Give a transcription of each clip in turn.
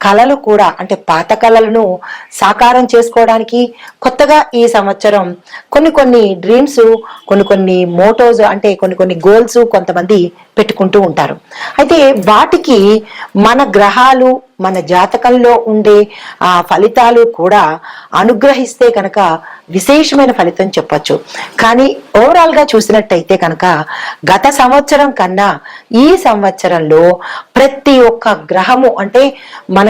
కళలు కూడా అంటే పాత కళలను సాకారం చేసుకోవడానికి కొత్తగా ఈ సంవత్సరం కొన్ని కొన్ని డ్రీమ్స్ కొన్ని కొన్ని మోటోస్ అంటే కొన్ని కొన్ని గోల్స్ కొంతమంది పెట్టుకుంటూ ఉంటారు. అయితే వాటికి మన గ్రహాలు మన జాతకంలో ఉండే ఆ ఫలితాలు కూడా అనుగ్రహిస్తే కనుక విశేషమైన ఫలితం చెప్పచ్చు. కానీ ఓవరాల్గా చూసినట్టయితే కనుక గత సంవత్సరం కన్నా ఈ సంవత్సరంలో ప్రతి ఒక్క గ్రహము అంటే మన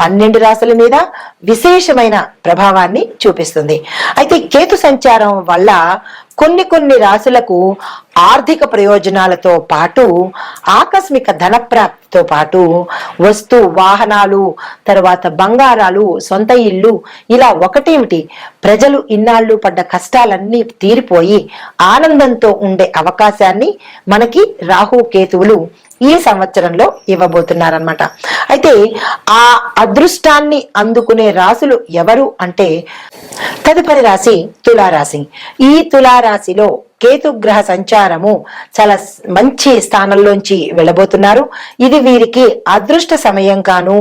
పన్నెండు రాశుల మీద విశేషమైన ప్రభావాన్ని చూపిస్తుంది. అయితే కేతు సంచారం వల్ల కొన్ని కొన్ని రాశులకు ఆర్థిక ప్రయోజనాలతో పాటు ఆకస్మిక ధనప్రాప్తితో పాటు వస్తు వాహనాలు తర్వాత బంగారాలు సొంత ఇల్లు ఇలా ఒకటేమిటి? ప్రజలు ఇన్నాళ్ళు పడ్డ కష్టాలన్నీ తీరిపోయి ఆనందంతో ఉండే అవకాశాన్ని మనకి రాహు కేతువులు ఈ సంవత్సరంలో ఇవ్వబోతున్నారనమాట అయితే ఆ అదృష్టాన్ని అందుకునే రాశులు ఎవరు అంటే తదుపరి రాశి తులారాశి. ఈ తులారాశిలో కేతు గ్రహ సంచారము చాలా మంచి స్థానంలోంచి వెళ్ళబోతున్నారు. ఇది వీరికి అదృష్ట సమయం గాను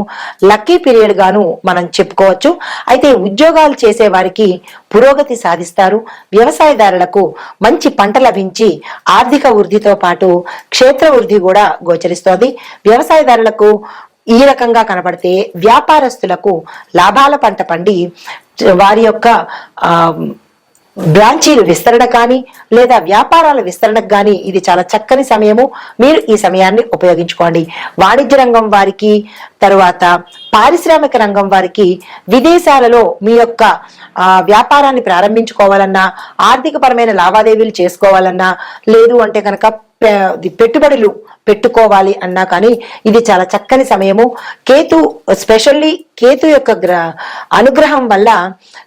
లక్కీ పీరియడ్ గాను మనం చెప్పుకోవచ్చు. అయితే ఉద్యోగాలు చేసే వారికి పురోగతి సాధిస్తారు. వ్యవసాయదారులకు మంచి పంట లభించి ఆర్థిక వృద్ధితో పాటు క్షేత్ర వృద్ధి కూడా గోచరిస్తోంది. వ్యవసాయదారులకు ఈ రకంగా కనబడితే వ్యాపారస్తులకు లాభాల పంట పండి వారి యొక్క బ్రాంచీలు విస్తరణ కానీ లేదా వ్యాపారాల విస్తరణకు కానీ ఇది చాలా చక్కని సమయము. మీరు ఈ సమయాన్ని ఉపయోగించుకోండి. వాణిజ్య రంగం వారికి తరువాత పారిశ్రామిక రంగం వారికి విదేశాలలో మీ యొక్క వ్యాపారాన్ని ప్రారంభించుకోవాలన్నా ఆర్థికపరమైన లావాదేవీలు చేసుకోవాలన్నా లేదు అంటే కనుక పెట్టుబడులు పెట్టుకోవాలి అన్నా కానీ ఇది చాలా చక్కని సమయము. కేతు స్పెషల్లీ కేతు యొక్క అనుగ్రహం వల్ల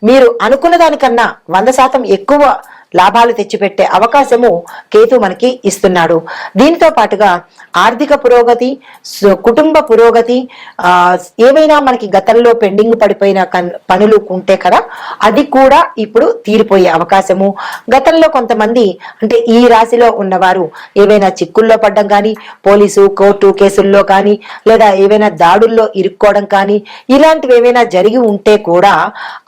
మీరు అనుకున్న దానికన్నా వంద శాతం ఎక్కువ లాభాలు తెచ్చిపెట్టే అవకాశము కేతు మనకి ఇస్తున్నాడు. దీంతో పాటుగా ఆర్థిక పురోగతి కుటుంబ పురోగతి ఏమైనా ఏవైనా మనకి గతంలో పెండింగ్ పడిపోయిన పనులు ఉంటే కదా అది కూడా ఇప్పుడు తీరిపోయే అవకాశము. గతంలో కొంతమంది అంటే ఈ రాశిలో ఉన్నవారు ఏవైనా చిక్కుల్లో పడ్డం కానీ పోలీసు కోర్టు కేసుల్లో కానీ లేదా ఏవైనా దాడుల్లో ఇరుక్కోవడం కానీ ఇలాంటివి ఏవైనా జరిగి ఉంటే కూడా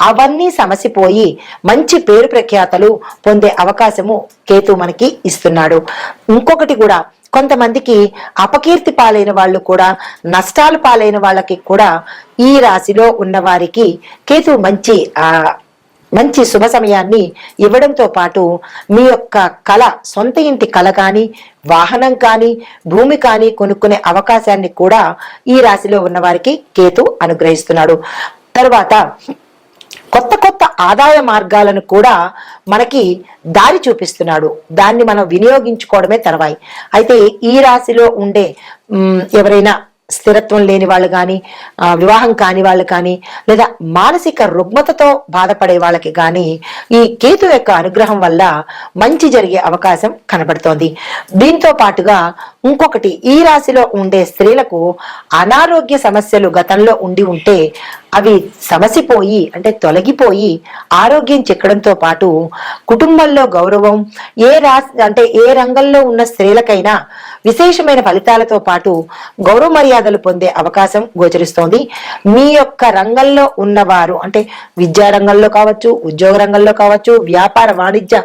అవన్నీ సమసిపోయి మంచి పేరు ప్రఖ్యాతలు పొందే అవకాశము కేతు మనకి ఇస్తున్నాడు. ఇంకొకటి కూడా కొంతమందికి అపకీర్తి పాలైన వాళ్ళు కూడా నష్టాలు పాలైన వాళ్ళకి కూడా ఈ రాశిలో ఉన్న వారికి కేతు మంచి ఆ మంచి శుభ సమయాన్ని ఇవ్వడంతో పాటు మీ యొక్క కళ సొంత ఇంటి కళ కానీ వాహనం కానీ భూమి కానీ కొనుక్కునే అవకాశాన్ని కూడా ఈ రాశిలో ఉన్న వారికి కేతు అనుగ్రహిస్తున్నాడు. తర్వాత కొత్త కొత్త ఆదాయ మార్గాలను కూడా మనకి దారి చూపిస్తున్నాడు. దాన్ని మనం వినియోగించుకోవడమే తర్వాయి. అయితే ఈ రాశిలో ఉండే ఎవరైనా స్థిరత్వం లేని వాళ్ళు కానీ వివాహం కాని వాళ్ళు కానీ లేదా మానసిక రుగ్మతతో బాధపడే వాళ్ళకి కానీ ఈ కేతు యొక్క అనుగ్రహం వల్ల మంచి జరిగే అవకాశం కనబడుతోంది. దీంతో పాటుగా ఇంకొకటి ఈ రాశిలో ఉండే స్త్రీలకు అనారోగ్య సమస్యలు గతంలో ఉండి ఉంటే అవి సమసిపోయి అంటే తొలగిపోయి ఆరోగ్యం చెక్కడంతో పాటు కుటుంబంలో గౌరవం ఏ రాశి అంటే ఏ రంగంలో ఉన్న స్త్రీలకైనా విశేషమైన ఫలితాలతో పాటు గౌరవ మర్యాదలు పొందే అవకాశం గోచరిస్తోంది. మీ యొక్క రంగంలో ఉన్నవారు అంటే విద్యా రంగంలో కావచ్చు ఉద్యోగ రంగంలో కావచ్చు వ్యాపార వాణిజ్య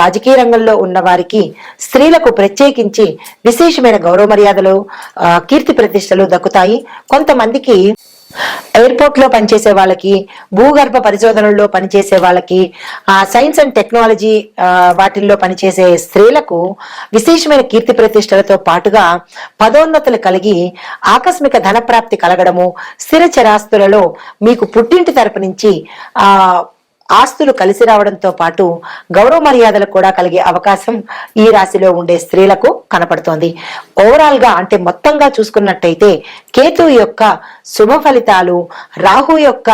రాజకీయ రంగంలో ఉన్న వారికి స్త్రీలకు ప్రత్యేకించి విశేషమైన గౌరవ మర్యాదలు కీర్తి ప్రతిష్టలు దక్కుతాయి. కొంతమందికి ఎయిర్పోర్ట్లో పనిచేసే వాళ్ళకి భూగర్భ పరిశోధనల్లో పనిచేసే వాళ్ళకి ఆ సైన్స్ అండ్ టెక్నాలజీ వాటిల్లో పనిచేసే స్త్రీలకు విశేషమైన కీర్తి ప్రతిష్టలతో పాటుగా పదోన్నతులు కలిగి ఆకస్మిక ధనప్రాప్తి కలగడము స్థిర చరాస్తులలో మీకు పుట్టింటి తరపు నుంచి ఆ ఆస్తులు కలిసి రావడంతో పాటు గౌరవ మర్యాదలు కూడా కలిగే అవకాశం ఈ రాశిలో ఉండే స్త్రీలకు కనపడుతోంది. ఓవరాల్గా అంటే మొత్తంగా చూసుకున్నట్టయితే కేతు యొక్క శుభ ఫలితాలు రాహు యొక్క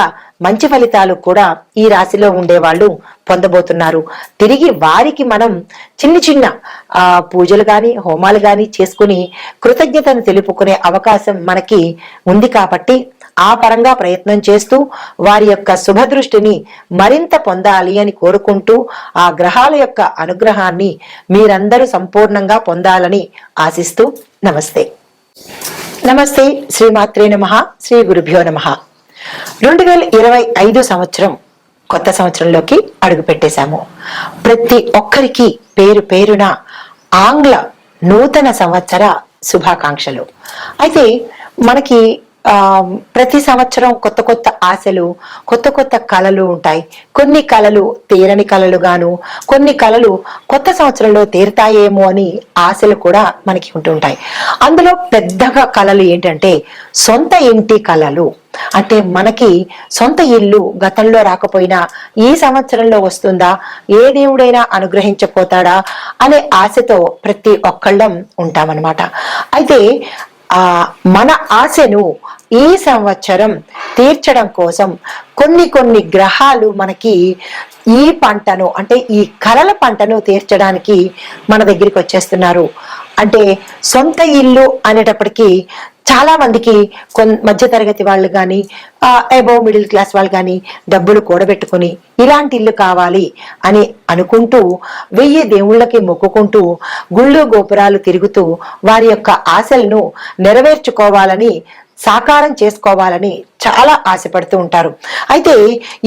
మంచి ఫలితాలు కూడా ఈ రాశిలో ఉండే వాళ్ళు పొందబోతున్నారు. తిరిగి వారికి మనం చిన్న చిన్న ఆ పూజలు గాని హోమాలు గాని చేసుకుని కృతజ్ఞతను తెలుపుకునే అవకాశం మనకి ఉంది కాబట్టి ఆ పరంగా ప్రయత్నం చేస్తూ వారి యొక్క శుభదృష్టిని మరింత పొందాలి అని కోరుకుంటూ ఆ గ్రహాల యొక్క అనుగ్రహాన్ని మీరందరూ సంపూర్ణంగా పొందాలని ఆశిస్తూ నమస్తే. నమస్తే శ్రీమాత్రే నమ శ్రీ గురుభ్యో నమ. రెండు వేల ఇరవై ఐదు సంవత్సరం కొత్త సంవత్సరంలోకి అడుగు పెట్టేశాము. ప్రతి ఒక్కరికి పేరు పేరున ఆంగ్ల నూతన సంవత్సర శుభాకాంక్షలు. అయితే మనకి ప్రతి సంవత్సరం కొత్త కొత్త ఆశలు కొత్త కొత్త కళలు ఉంటాయి. కొన్ని కళలు తీరని కళలు గాను కొన్ని కళలు కొత్త సంవత్సరంలో తీరుతాయేమో అని ఆశలు కూడా మనకి ఉంటుంటాయి అందులో పెద్దగా కళలు ఏంటంటే సొంత ఇంటి కళలు. అంటే మనకి సొంత ఇల్లు గతంలో రాకపోయినా ఈ సంవత్సరంలో వస్తుందా ఏ దేవుడైనా అనుగ్రహించపోతాడా అనే ఆశతో ప్రతి ఒక్కళ్ళం ఉంటామన్నమాట. అయితే ఆ మన ఆశను ఈ సంవత్సరం తీర్చడం కోసం కొన్ని కొన్ని గ్రహాలు మనకి ఈ పంటను అంటే ఈ కలల పంటను తీర్చడానికి మన దగ్గరికి వచ్చేస్తున్నారు. అంటే సొంత ఇల్లు అనేటప్పటికీ చాలా మందికి కొన్ మధ్య తరగతి వాళ్ళు కానీ అబోవ్ మిడిల్ క్లాస్ వాళ్ళు కానీ డబ్బులు కూడబెట్టుకొని ఇలాంటి ఇల్లు కావాలి అని అనుకుంటూ వెయ్యి దేవుళ్ళకి మొక్కుకుంటూ గుళ్ళు గోపురాలు తిరుగుతూ వారి యొక్క ఆశలను నెరవేర్చుకోవాలని సాకారం చేసుకోవాలని చాలా ఆశపడుతూ ఉంటారు. అయితే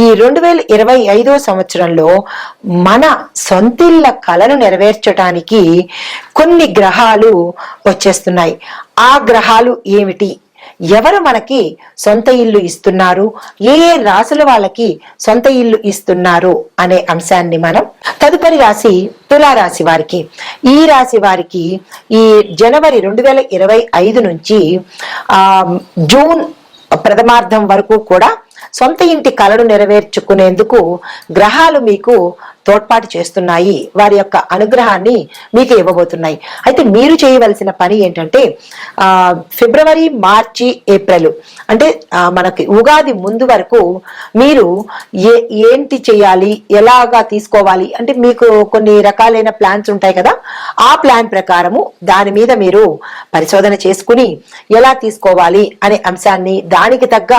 ఈ రెండు వేల ఇరవై ఐదో సంవత్సరంలో మన సొంతిళ్ళ కళను నెరవేర్చడానికి కొన్ని గ్రహాలు వచ్చేస్తున్నాయి. ఆ గ్రహాలు ఏమిటి? ఎవరు మనకి సొంత ఇల్లు ఇస్తున్నారు? ఏ ఏ రాశుల వాళ్ళకి సొంత ఇల్లు ఇస్తున్నారు? అనే అంశాన్ని మనం తదుపరి రాశి తులారాశి వారికి. ఈ రాశి వారికి ఈ జనవరి రెండు వేల ఇరవై ఐదు నుంచి ఆ జూన్ ప్రథమార్థం వరకు కూడా సొంత ఇంటి కలను నెరవేర్చుకునేందుకు గ్రహాలు మీకు తోడ్పాటు చేస్తున్నాయి. వారి యొక్క అనుగ్రహాన్ని మీకు ఇవ్వబోతున్నాయి. అయితే మీరు చేయవలసిన పని ఏంటంటే ఫిబ్రవరి మార్చి ఏప్రిల్ అంటే మనకి ఉగాది ముందు వరకు మీరు ఏ ఏంటి చేయాలి ఎలాగా తీసుకోవాలి అంటే మీకు కొన్ని రకాలైన ప్లాన్స్ ఉంటాయి కదా. ఆ ప్లాన్ ప్రకారము దాని మీద మీరు పరిశోధన చేసుకుని ఎలా తీసుకోవాలి అనే అంశాన్ని దానికి తగ్గ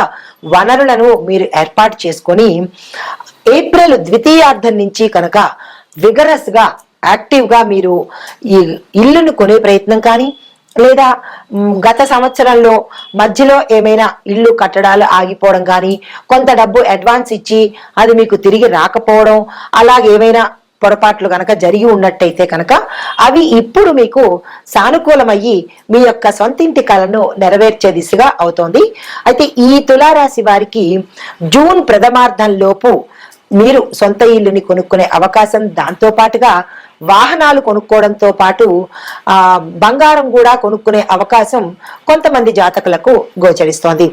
వనరులను మీరు ఏర్పాటు చేసుకొని ఏప్రిల్ ద్వితీయార్థం నుంచి కనుక విగరస్గా యాక్టివ్గా మీరు ఈ ఇల్లును కొనే ప్రయత్నం కానీ లేదా గత సంవత్సరంలో మధ్యలో ఏమైనా ఇల్లు కట్టడాలు ఆగిపోవడం కానీ కొంత డబ్బు అడ్వాన్స్ ఇచ్చి అది మీకు తిరిగి రాకపోవడం అలాగే ఏమైనా పొరపాట్లు కనుక జరిగి ఉన్నట్టయితే కనుక అవి ఇప్పుడు మీకు సానుకూలమయ్యి మీ యొక్క సొంతింటి కలను నెరవేర్చే దిశగా అవుతోంది. అయితే ఈ తులారాశి వారికి జూన్ ప్రథమార్థం లోపు మీరు సొంత ఇల్లుని కొనుక్కునే అవకాశం దాంతో పాటుగా వాహనాలు కొనుక్కోవడంతో పాటు ఆ బంగారం కూడా కొనుక్కునే అవకాశం కొంతమంది జాతకులకు గోచరిస్తోంది.